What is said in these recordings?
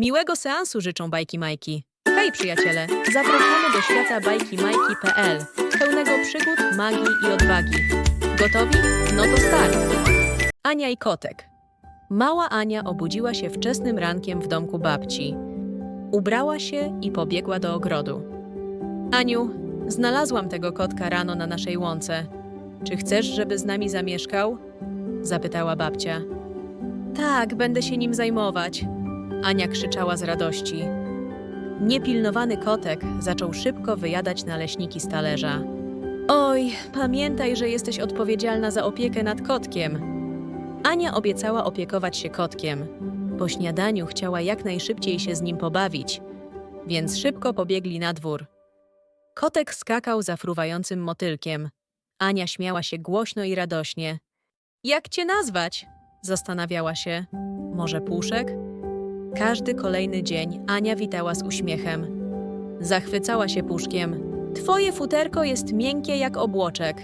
Miłego seansu życzą Bajki Majki. Hej przyjaciele, zapraszamy do świata bajki majki.pl, pełnego przygód, magii i odwagi. Gotowi? No to start! Ania i kotek. Mała Ania obudziła się wczesnym rankiem w domku babci. Ubrała się i pobiegła do ogrodu. Aniu, znalazłam tego kotka rano na naszej łące. Czy chcesz, żeby z nami zamieszkał? Zapytała babcia. Tak, będę się nim zajmować. Ania krzyczała z radości. Niepilnowany kotek zaczął szybko wyjadać naleśniki z talerza. Oj, pamiętaj, że jesteś odpowiedzialna za opiekę nad kotkiem. Ania obiecała opiekować się kotkiem. Po śniadaniu chciała jak najszybciej się z nim pobawić, więc szybko pobiegli na dwór. Kotek skakał za fruwającym motylkiem. Ania śmiała się głośno i radośnie. Jak cię nazwać? Zastanawiała się. Może puszek? Każdy kolejny dzień Ania witała z uśmiechem. Zachwycała się puszkiem. Twoje futerko jest miękkie jak obłoczek.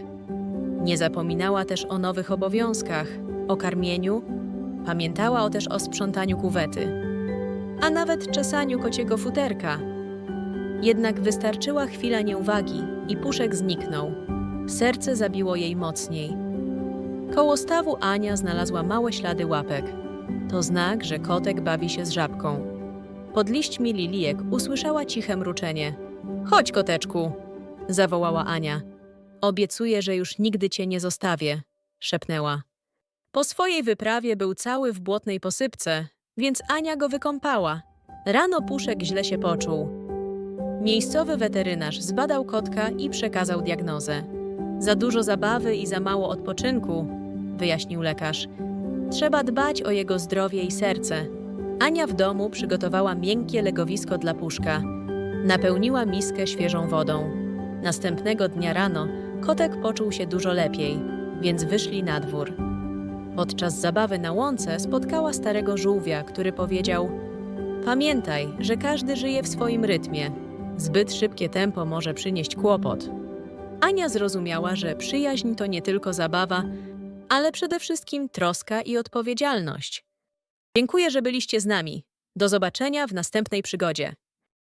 Nie zapominała też o nowych obowiązkach, o karmieniu, pamiętała o też o sprzątaniu kuwety, a nawet czesaniu kociego futerka. Jednak wystarczyła chwila nieuwagi i puszek zniknął. Serce zabiło jej mocniej. Koło stawu Ania znalazła małe ślady łapek. To znak, że kotek bawi się z żabką. Pod liśćmi lilijek usłyszała ciche mruczenie. Chodź, koteczku, zawołała Ania. Obiecuję, że już nigdy cię nie zostawię, szepnęła. Po swojej wyprawie był cały w błotnej posypce, więc Ania go wykąpała. Rano Puszek źle się poczuł. Miejscowy weterynarz zbadał kotka i przekazał diagnozę. Za dużo zabawy i za mało odpoczynku, wyjaśnił lekarz. Trzeba dbać o jego zdrowie i serce. Ania w domu przygotowała miękkie legowisko dla puszka. Napełniła miskę świeżą wodą. Następnego dnia rano kotek poczuł się dużo lepiej, więc wyszli na dwór. Podczas zabawy na łące spotkała starego żółwia, który powiedział: Pamiętaj, że każdy żyje w swoim rytmie. Zbyt szybkie tempo może przynieść kłopot. Ania zrozumiała, że przyjaźń to nie tylko zabawa, ale przede wszystkim troska i odpowiedzialność. Dziękuję, że byliście z nami. Do zobaczenia w następnej przygodzie.